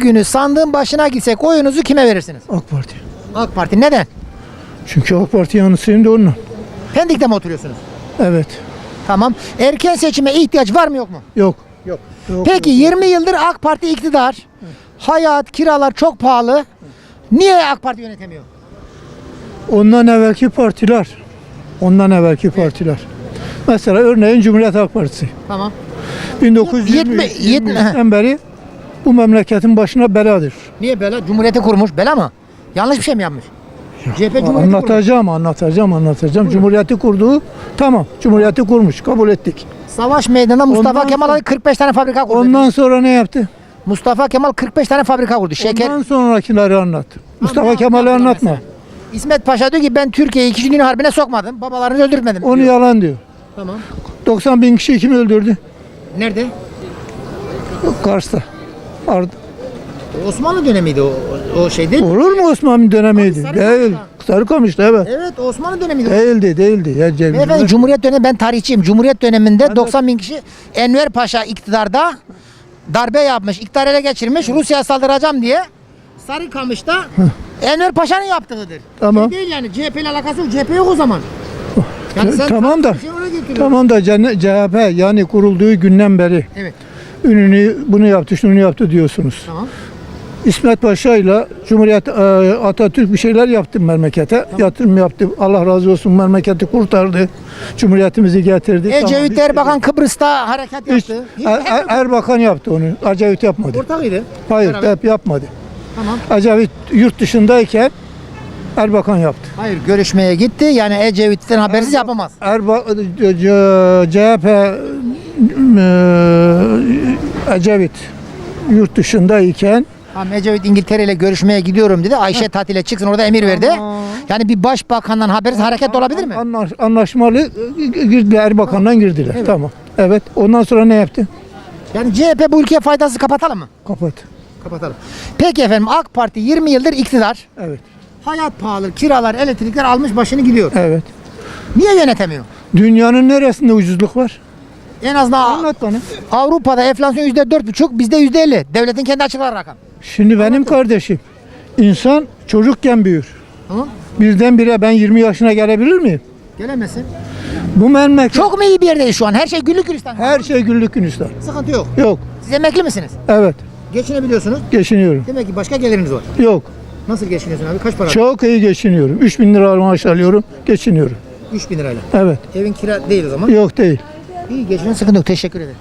günü sandığın başına gitsek oyunuzu kime verirsiniz? AK Parti. AK Parti neden? Çünkü AK Parti yanısıyım da onunla. Pendik'te mi oturuyorsunuz? Evet. Tamam. Erken seçime ihtiyaç var mı yok mu? Yok. Yok. Yok. Peki 20 yıldır AK Parti iktidar. Hayat, kiralar çok pahalı. Niye AK Parti yönetemiyor? Ondan evvelki partiler. Ondan evvelki partiler. Mesela örneğin Cumhuriyet Halk Partisi. Tamam. 1920 Yetme- yetme- 23'ten beri bu memleketin başına beladır. Niye bela? Cumhuriyeti kurmuş. Bela mı? Yanlış bir şey mi yapmış? CHP Cumhuriyeti kurmuş. Anlatacağım, anlatacağım, anlatacağım. Cumhuriyeti kurduğu tamam. Cumhuriyeti kurmuş, kabul ettik. Savaş meydanında Mustafa Ondan Kemal sonra- Ali 45 tane fabrika kurdu. Ondan sonra ne yaptı? Mustafa Kemal 45 tane fabrika kurdu. Şeker. Ondan sonrakileri anlat. Mustafa Kemal'i anlatma. mesela? İsmet Paşa diyor ki ben Türkiye'yi 2. Dünya Harbi'ne sokmadım. Babalarını öldürtmedim. Onu diyor. yalan diyor. Tamam. 90 bin kişi kim öldürdü? Nerede? Kars'ta. Ard- Osmanlı dönemiydi o, o şey değil mi? Olur mu Osmanlı dönemiydi? Sarıkamış'ta. Değil. Sarıkamış'ta evet. Evet Osmanlı dönemiydi. Değildi, değildi. Ya Cem- Beyefendi Cumhuriyet dönemi ben tarihçiyim. Cumhuriyet döneminde 90 bin kişi Enver Paşa iktidarda darbe yapmış, iktidar ele geçirmiş, Rusya'ya saldıracağım diye Sarıkamış'ta Enver Paşa'nın yaptığıdır. Tamam. Şey değil yani CHP ile alakası yok. CHP yok o zaman. Yani sen tamam da bir şey ona getiriyorsun. tamam da CHP yani kurulduğu günden beri Evet. Ününü bunu yaptı, şunu yaptı diyorsunuz. Tamam. İsmet Paşa ile Cumhuriyet e, Atatürk bir şeyler yaptı memlekete. Yatırım yaptı. Allah razı olsun memleketi kurtardı. Cumhuriyetimizi getirdi. Ecevit Tamam, Erbakan Kıbrıs'ta harekat hiç- yaptı. Hiç- Er- Er- Erbakan yaptı onu. Ecevit yapmadı. Ortakıydı. Hayır, Beraber. hep yapmadı. Tamam. Ecevit yurt dışındayken Erbakan yaptı. Hayır görüşmeye gitti. Yani Ecevit'ten habersiz yapamaz. Erba C- C- CHP e, Ecevit yurt dışındayken Tamam Ecevit İngiltere ile görüşmeye gidiyorum dedi. Ayşe tatile çıksın orada emir verdi. Yani bir başbakandan habersiz hareket olabilir mi? Anlaş, anlaşmalı e, girdiler Erbakan'dan girdiler. Tamam. Evet. Ondan sonra ne yaptı? Yani CHP bu ülkeye faydası kapatalım mı? Kapat. Kapatalım. Peki efendim AK Parti 20 yıldır iktidar. Evet. Hayat pahalı, kiralar, elektrikler almış başını gidiyor. Evet. Niye yönetemiyor? Dünyanın neresinde ucuzluk var? En azından Anlat bana. Avrupa'da enflasyon %4,5, bizde %50. Devletin kendi açıkladığı rakam. Şimdi benim kardeşim insan çocukken büyür. Tamam. Birdenbire ben 20 yaşına gelebilir miyim? Gelemezsin. Bu memleket Çok mu iyi bir yerdeyiz şu an? Her şey güllük gülistan. her şey güllük gülistan. Sıkıntı yok. Yok. Siz emekli misiniz? Evet. Geçinebiliyorsunuz. Geçiniyorum. Demek ki başka geliriniz var. Yok. Nasıl geçiniyorsun abi? Kaç para? Çok iyi geçiniyorum. 3000 lira maaş alıyorum. Geçiniyorum. 3000 lirayla. Evet. Evin kira değil o zaman. Yok değil. İyi geçinen sıkıntı yok. Teşekkür ederim.